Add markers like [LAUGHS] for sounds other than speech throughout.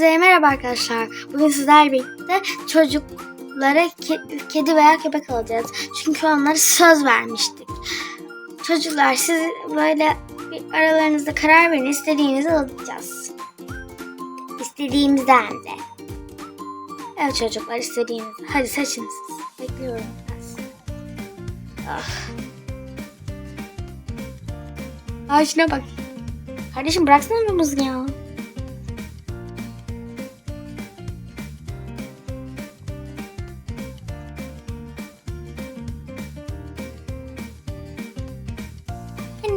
Hepinize merhaba arkadaşlar. Bugün sizlerle birlikte çocuklara ke- kedi veya köpek alacağız. Çünkü onlara söz vermiştik. Çocuklar siz böyle aralarınızda karar verin. istediğinizi alacağız. İstediğimizden de. Evet çocuklar istediğiniz. Hadi seçin siz. Bekliyorum biraz. Ah. Ay şuna bak. Kardeşim bıraksana bir ya.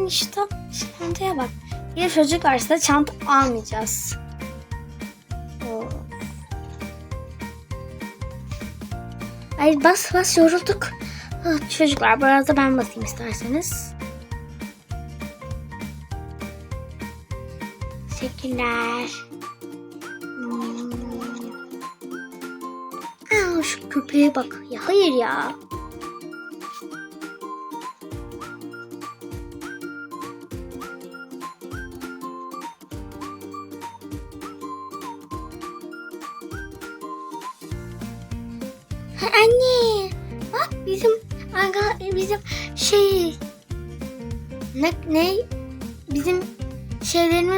İşte çantaya bak. Bir çocuk varsa çanta almayacağız. Ay bas bas yorulduk. Çocuklar biraz da ben basayım isterseniz. Teşekkürler. Hmm. Aa, şu köpeğe bak. Ya hayır ya.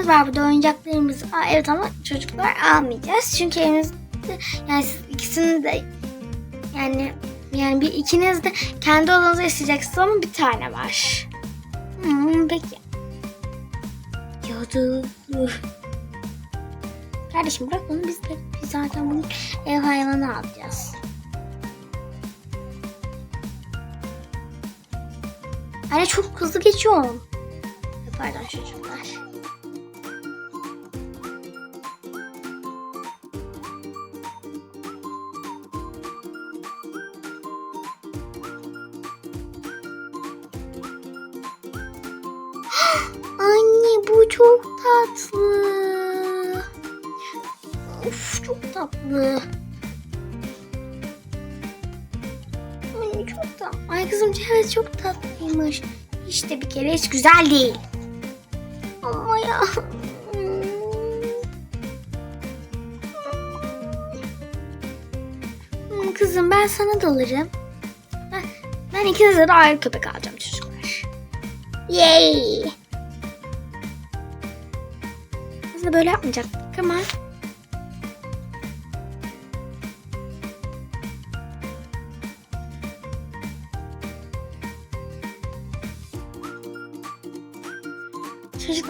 Şeylerimiz var burada oyuncaklarımız. Aa, evet ama çocuklar almayacağız. Çünkü elimizde yani siz ikisini de yani yani bir ikiniz de kendi odanızda isteyeceksiniz ama bir tane var. Hmm, peki. Dur. Kardeşim bırak onu biz de biz zaten bunu ev hayvanı alacağız. Anne çok hızlı geçiyorum. Pardon çocuklar. Of çok tatlı. Anne çok tatlı. Ay kızım evet çok tatlıymış. İşte bir kere hiç güzel değil. Ama ya. Hmm, Kızım ben sana da alırım. Ben, ben ikinize de ayrı köpek alacağım çocuklar. Yay! Aslında böyle yapmayacaktık ama.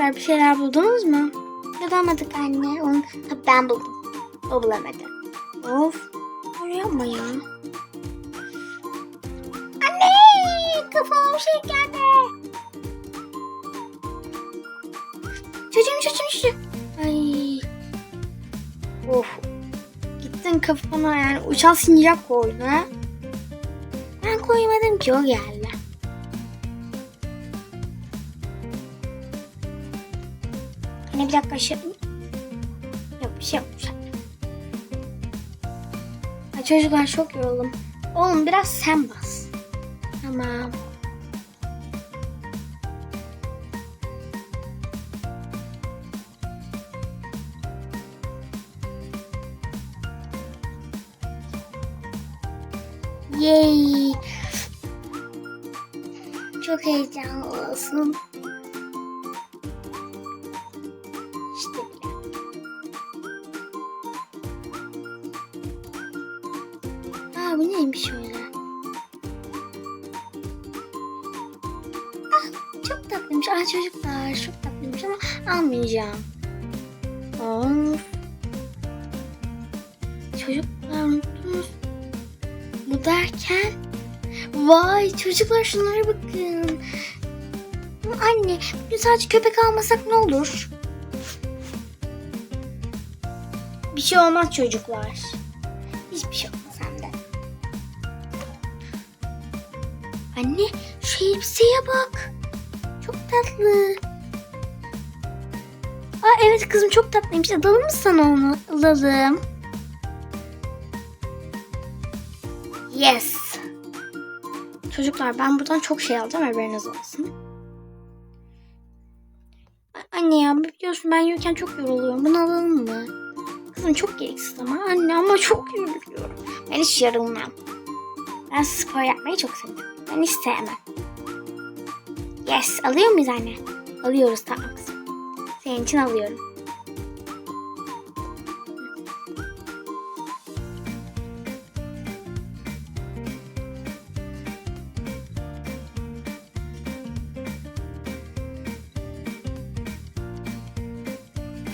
Çocuklar bir şeyler buldunuz mu? Bulamadık anne. Onu ben buldum. O bulamadı. Of. Öyle yapma ya. Anne! Kafama bir şey geldi. Çocuğum çocuğum çocuğum. Ay. Of. Gittin kafana yani uçan sincap koydun ha. Ben koymadım ki o geldi. Bir dakika şey... Yok bir şey yokmuş. Ay çocuklar çok yoruldum. Oğlum biraz sen bas. Tamam. Yay. Çok heyecanlısın. Aa bu neymiş öyle? Ah, çok tatlıymış. Aa çocuklar çok tatlıymış ama almayacağım. Of. Çocuklar unuttunuz. Bu derken Vay çocuklar şunlara bakın. Anne bugün sadece köpek almasak ne olur? Bir şey olmaz çocuklar. Anne şu elbiseye bak. Çok tatlı. Aa evet kızım çok tatlıymış. Alalım mı sana onu? Alalım. Yes. Çocuklar ben buradan çok şey alacağım haberiniz olsun. Anne ya biliyorsun ben yürürken çok yoruluyorum. Bunu alalım mı? Kızım çok gereksiz ama anne ama çok yoruluyorum. Ben hiç yorulmam. Ben spor yapmayı çok seviyorum. Ben hiç sevmem. Yes alıyor muyuz anne? Alıyoruz tamam. Senin için alıyorum.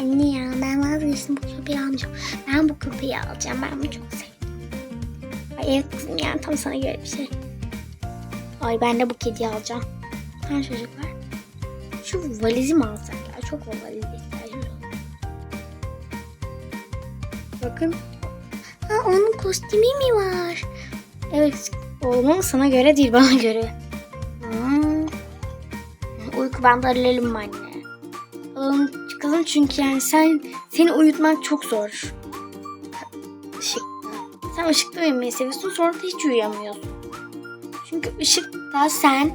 Anne ya ben vazgeçtim bu köpeği almayacağım. Ben bu köpeği alacağım. Ben bunu çok sevdim. Ay evet kızım yani tam sana göre bir şey. Ay ben de bu kediyi alacağım. Ha çocuklar. Şu valizi mi alsak ya? Çok o valize ihtiyacımız var. Bakın. Ha onun kostümü mi var? Evet oğlum sana göre değil bana göre. Hmm. Uyku bandları mı anne? Alalım kızım çünkü yani sen seni uyutmak çok zor. Işıkta. Sen ışıkta uyumayı seviyorsun sonra da hiç uyuyamıyorsun. Çünkü ışıkta sen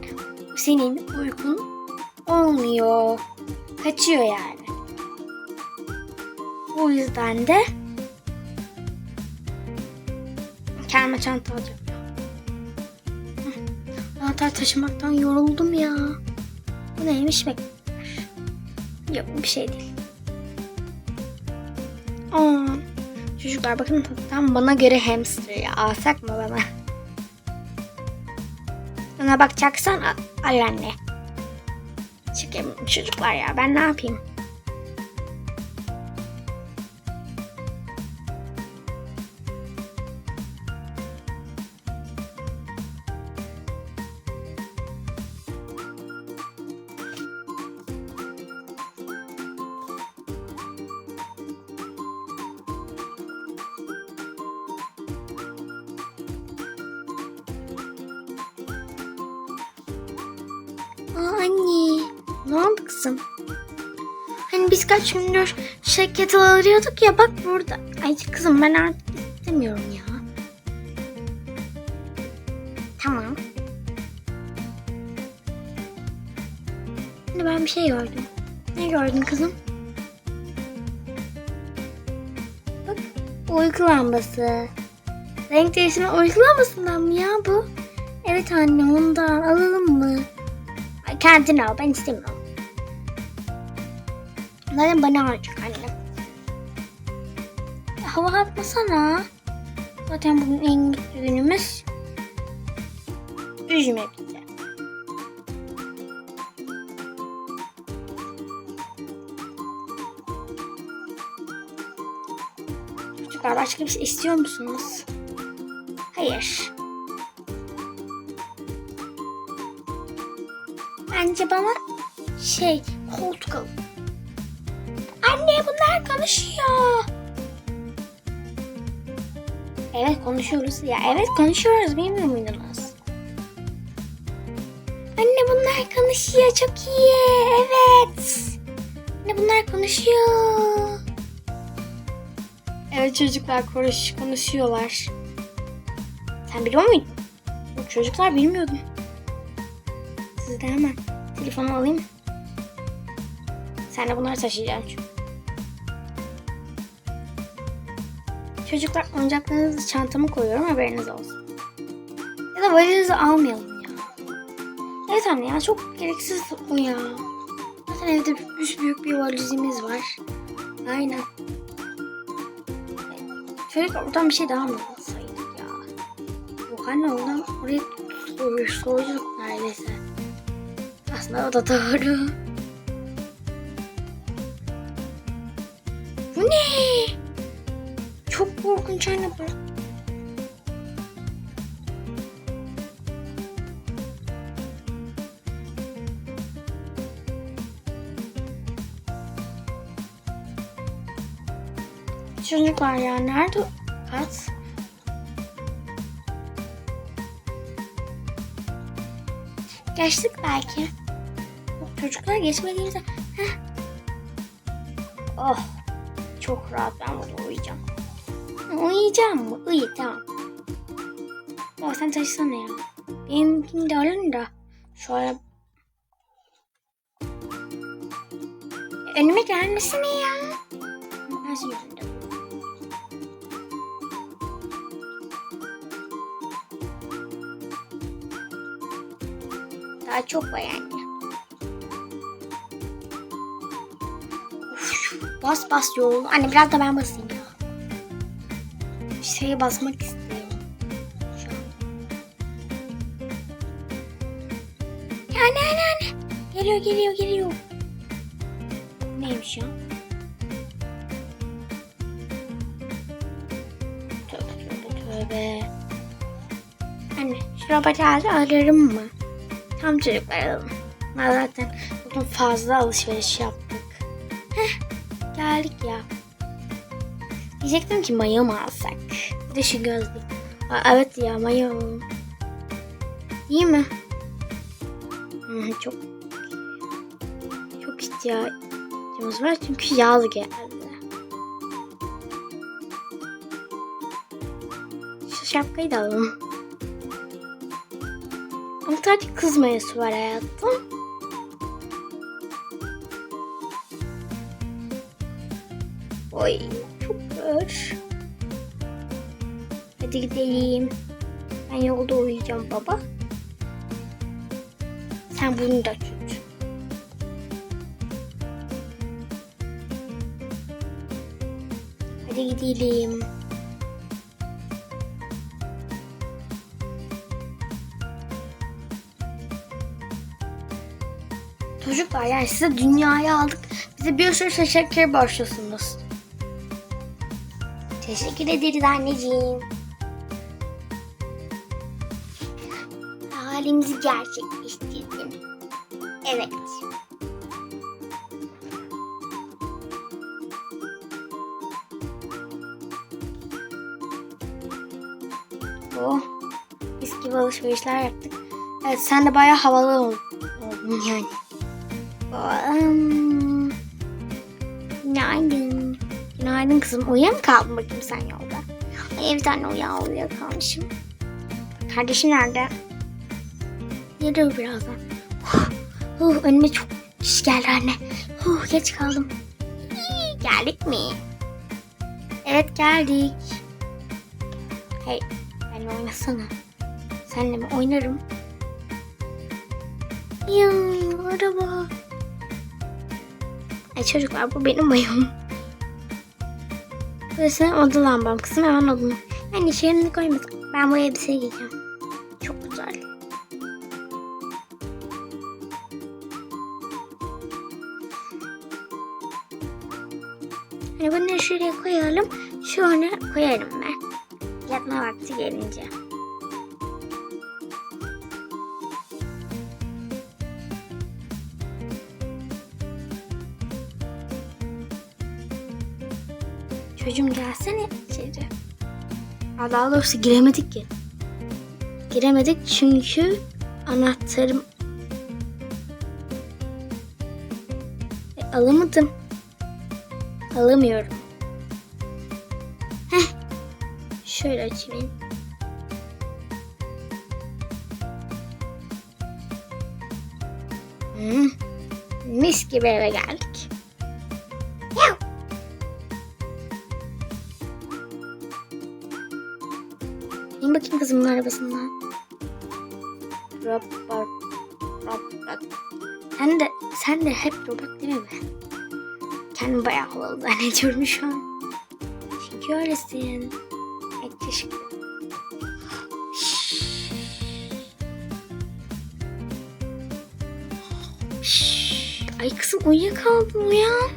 senin uykun olmuyor. Kaçıyor yani. O yüzden de kendime çanta alacağım. Anahtar taşımaktan yoruldum ya. Bu neymiş bek? Yok bir şey değil. Aa, çocuklar bakın tam bana göre hamster ya. Alsak mı bana? Bana bakacaksan al, anne. Çıkayım çocuklar ya ben ne yapayım? Aa anne. Ne oldu kızım? Hani biz kaç gündür şirket alıyorduk ya bak burada. Ay kızım ben artık istemiyorum ya. Tamam. Hani ben bir şey gördüm. Ne gördün kızım? Bak uyku lambası. Renk değişimi uyku lambasından mı ya bu? Evet anne ondan alalım mı? Kendin al ben istemiyorum. Zaten bana alacak annem. Ya, hava atmasana. Zaten bugün en mutlu günümüz. Üzme bizi. Çocuklar başka bir şey istiyor musunuz? Hayır. Bence bana şey koltuk alın. Anne bunlar konuşuyor. Evet konuşuyoruz. Ya evet konuşuyoruz bilmiyor muydunuz? Anne bunlar konuşuyor çok iyi. Evet. Anne bunlar konuşuyor. Evet çocuklar konuş, konuşuyorlar. Sen biliyor muydun? Çocuklar bilmiyordum. Sizden hemen telefonu alayım. Sen de bunları taşıyacaksın çünkü. Çocuklar oyuncaklarınızı çantama koyuyorum haberiniz olsun. Ya da valizi almayalım ya. Evet anne ya çok gereksiz o ya. Zaten evde büyük, büyük bir valizimiz var. Aynen. Çocuklar oradan bir şey daha mı alsaydık ya? Yok anne oradan oraya soruyor, soruyorduk neredeyse. Aslında o da doğru. Bu ne? Çok korkunç anne bu. Çocuklar ya nerede at? Geçtik belki. Çocuklar geçmediğimizde... Heh. Oh. Çok rahat ben burada uyuyacağım. Uyuyacağım mı? İyi tamam. Baba sen taşısana ya. Benimkini de alın da. Şöyle... Önüme gelmesene ya. Nasıl yüzünde? Daha çok var yani. Bas bas yol. Anne biraz da ben basayım ya. Şeye basmak istiyorum. Ya anne anne anne. Geliyor geliyor geliyor. Neymiş ya? Tövbe tövbe tövbe. Anne şu robotı ararım mı? Tam çocuklar alalım. Ben zaten bugün fazla alışveriş yaptık. Geldik ya. Diyecektim ki mayo mu alsak? Bir de şu gözlük. Aa, evet ya mayo. İyi mi? Hı, çok çok ihtiyacımız var çünkü yaz geldi. Şu şapkayı da alalım. Ama sadece kız mayosu var hayatım. Oy çok ağır. Hadi gidelim. Ben yolda uyuyacağım baba. Sen bunu da tut. Hadi gidelim. Çocuklar yani size dünyayı aldık. Bize bir sürü teşekkür borçlusunuz. Teşekkür ederiz anneciğim. Halimizi gerçekleştirdin. Evet. Oh. Biz gibi alışverişler yaptık. Evet sen de bayağı havalı ol- oldun yani. Um, Günaydın kızım. Uyuya mı kaldın bakayım sen yolda? Ay bir tane uyan uyuyakalmışım. Kardeşin nerede? Gelir birazdan. Huh, huh, önüme çok iş geldi anne. Huh, geç kaldım. İyi, Geldik mi? Evet geldik. Hey benimle oynasana. Seninle mi oynarım? Ya araba. Ay çocuklar bu benim bayım. Burası oda lambam kızım hemen odunu. Yani içerini koymasın. Ben bu elbiseyi giyeceğim. Çok güzel. Hani bunları şuraya koyalım. Sonra koyarım ben. Yatma vakti gelince. Çocuğum gelsene içeri. Daha doğrusu giremedik ki. Giremedik çünkü anahtarım E, alamadım. Alamıyorum. Heh. Şöyle açayım. Hmm. Mis gibi eve geldik. Bakayım kızımın arabasından. Robot. Robot. Sen de, sen de hep robot değil mi be? Kendimi bayağı havalı zannediyorum şu an. Çünkü öylesin. Evet, teşekkür. Ay kızım uyuyakaldın uyan.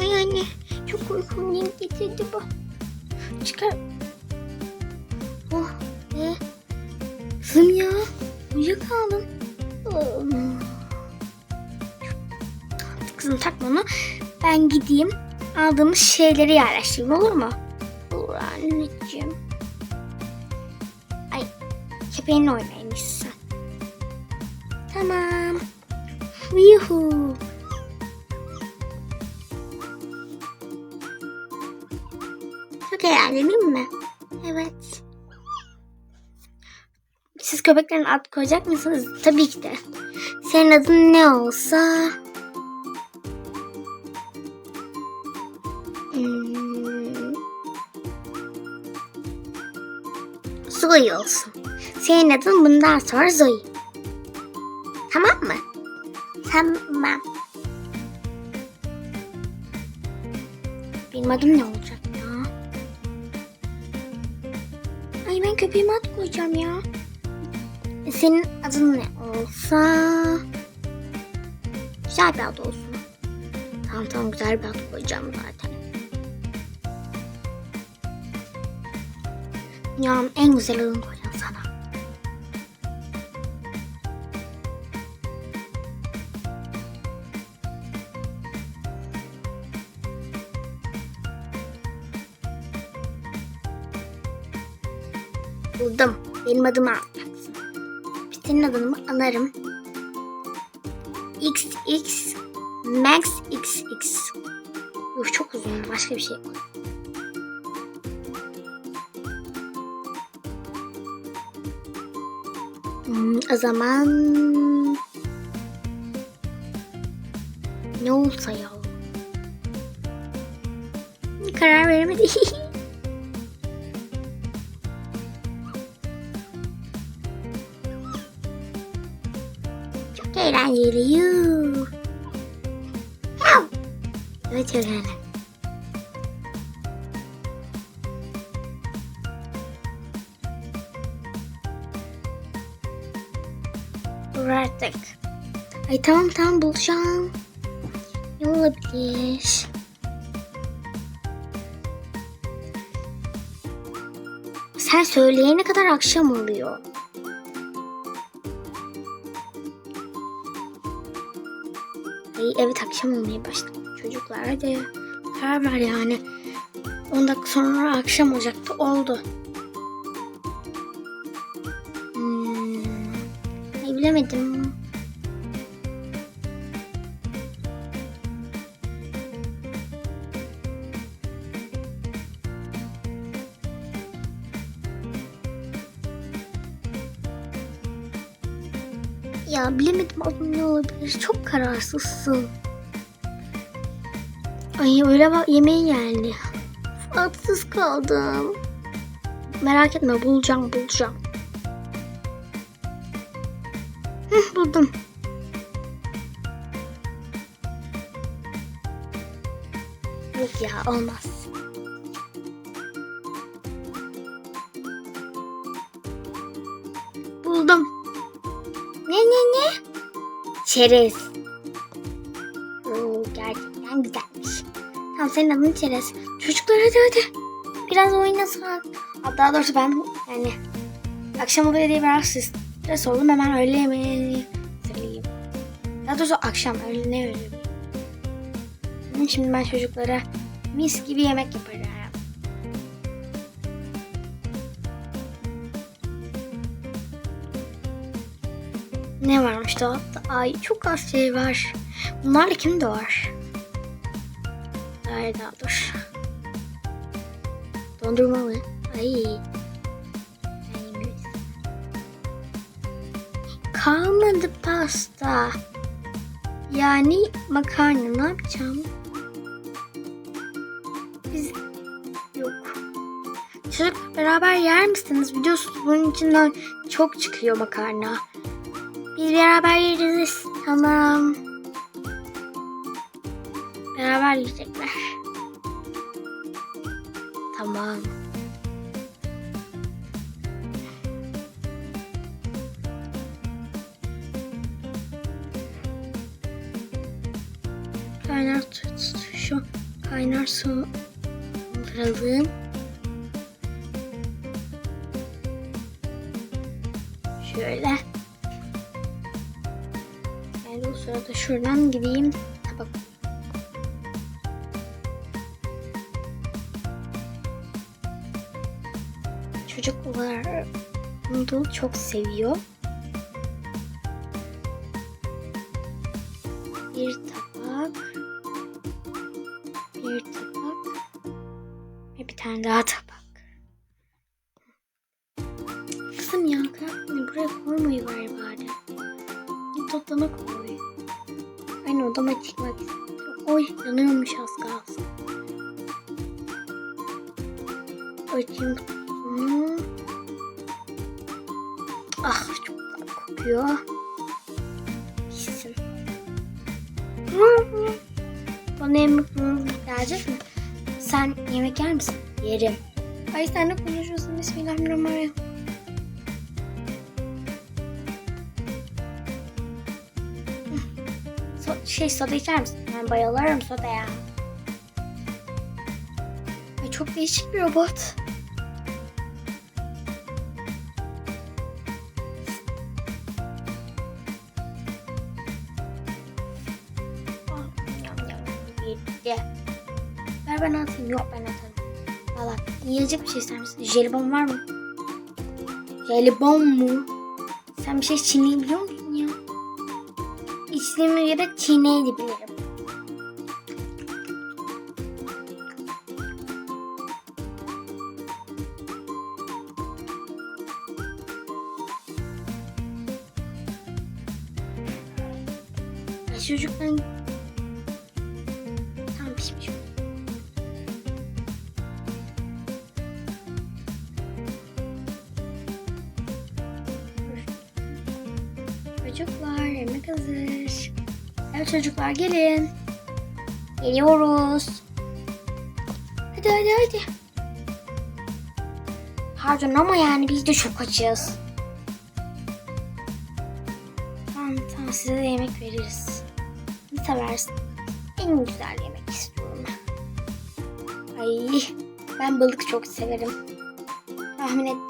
Ay anne çok uykum yeni getirdi bu. Çıkar. Kızım ya uyuyakaldım. Kızım takma onu. Ben gideyim aldığımız şeyleri yerleştireyim olur mu? Olur anneciğim. Ay köpeğinle oynaymışsın. Tamam. Yuhu. Çok eğlenceli mi? Köpeklerin ad koyacak mısınız? Tabii ki de. Senin adın ne olsa... Hmm. Zoe olsun. Senin adın bundan sonra Zoe. Tamam mı? Tamam. Benim adım ne olacak ya? Ay ben köpeğime ad koyacağım ya. Senin adın ne olsa? Güzel bir ad olsun. Tamam tamam güzel bir ad koyacağım zaten. Dünyanın en güzel adını koyacağım sana. Buldum. Benim adımı alacaksın. Senin adını mı alırım? XX Max XX. Uf çok uzun. Başka bir şey. Hmm, o zaman ne olsa ya? Karar veremedi. [LAUGHS] Dur artık. Ay tamam tamam bulacağım. Ne olabilir? Sen söyleyene kadar akşam oluyor. Ay evet akşam olmaya başladı. Çocuklar hadi karar ver yani. 10 dakika sonra akşam olacaktı. Oldu. Ay bilemedim. Ya bilemedim adım ne olabilir. Çok kararsızsın. Ay öyle bak yemeği geldi. Atsız kaldım. Merak etme bulacağım bulacağım. Buldum. Yok ya olmaz. Buldum. Ne ne ne? Çerez. Oo, gerçekten güzelmiş. Tamam senin adın Çerez. Çocuklar hadi hadi. Biraz. Hatta Daha doğrusu ben yani akşam oluyor diye biraz stres oldum. Hemen öğle hazırlayayım. Daha doğrusu akşam öğle ne yemeği? Şimdi ben çocuklara mis gibi yemek yaparım. Ne varmış dolapta? Ay çok az şey var. Bunlarla kim de var? Ay daha dur. Dondurma mı? Ay. Kalmadı pasta. Yani makarna ne yapacağım? Biz yok. Çocuk beraber yer misiniz? Biliyorsunuz bunun içinden çok çıkıyor makarna. Biz beraber yeriz. Tamam. Beraber yiyecekler. Tamam. Dolduralım. Şöyle. Ben o sırada şuradan gideyim. Tabak. Çocuklar noodle çok seviyor. Bir tabak. Ve bir tane daha tabak. Kızım ya kıyafetini buraya koymayı ver soda içer misin? Ben bayılırım sodaya. Ay çok değişik bir robot. Ah. Ver ben atayım. Yok ben atarım. Valla yiyecek bir şey ister misin? Jelibon var mı? Jelibon mu? Sen bir şey çiğneyebiliyor musun İçtiğime göre çiğneyebilirim. Ya Çocuklar yemek hazır. Evet çocuklar gelin. Geliyoruz. Hadi hadi hadi. Pardon ama yani biz de çok açız. Tamam tamam size de yemek veririz. Ne seversin? En güzel yemek istiyorum. Ay ben balık çok severim. Tahmin ettim.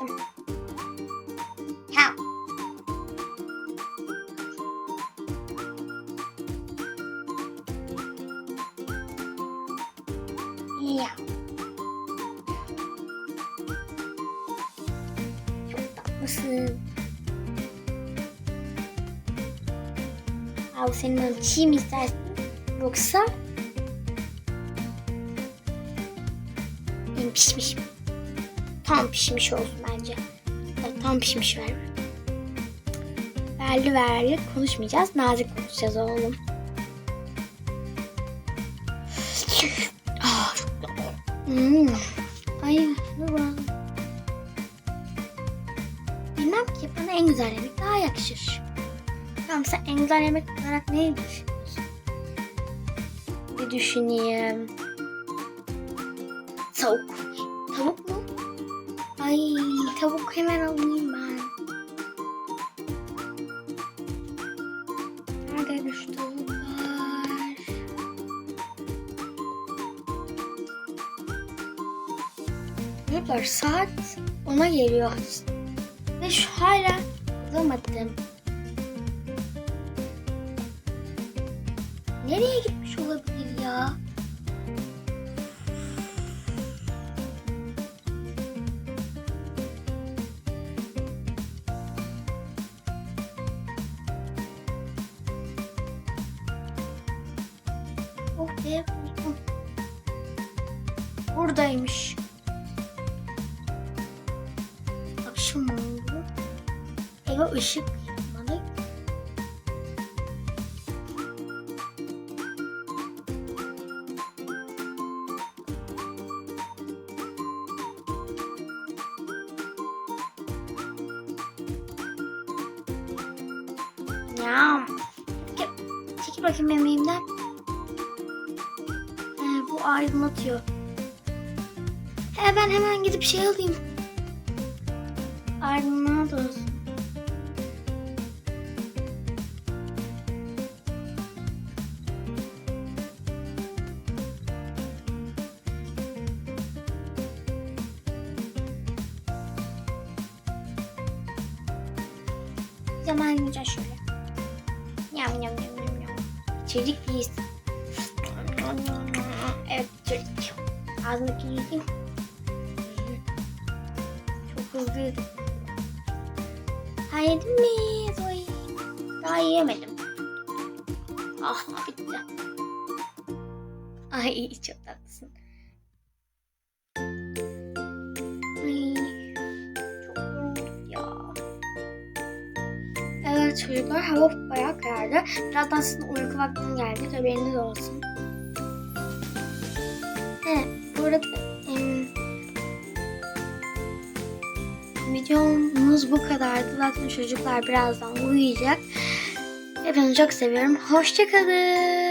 Abi senin mi istersin? Yoksa benim pişmiş mi? Tam pişmiş olsun bence. Evet, tam pişmiş ver. Verli verli konuşmayacağız. Nazik konuşacağız oğlum. Ah, Tamam sen en güzel yemek olarak neyi düşünüyorsun? Bir düşüneyim. Tavuk. Tavuk mu? Ay tavuk hemen alayım ben. Nerede? Çocuklar saat ona geliyor. Ve şu hala bulamadım. Nereye bakayım yemeğimden. He, bu aydınlatıyor. He, ben hemen gidip şey alayım. Ağzımdaki yiyeyim. Çok hızlı yedim. Ha yedin mi Zoe? Daha yiyemedim. Ah bitti. Ay çok tatlısın. Evet çocuklar hava bayağı karardı. Birazdan sizin uyku vaktiniz geldi. Haberiniz olsun. Evet bu arada em, videomuz bu kadardı. Zaten çocuklar birazdan uyuyacak. Hepinizi çok seviyorum. Hoşçakalın.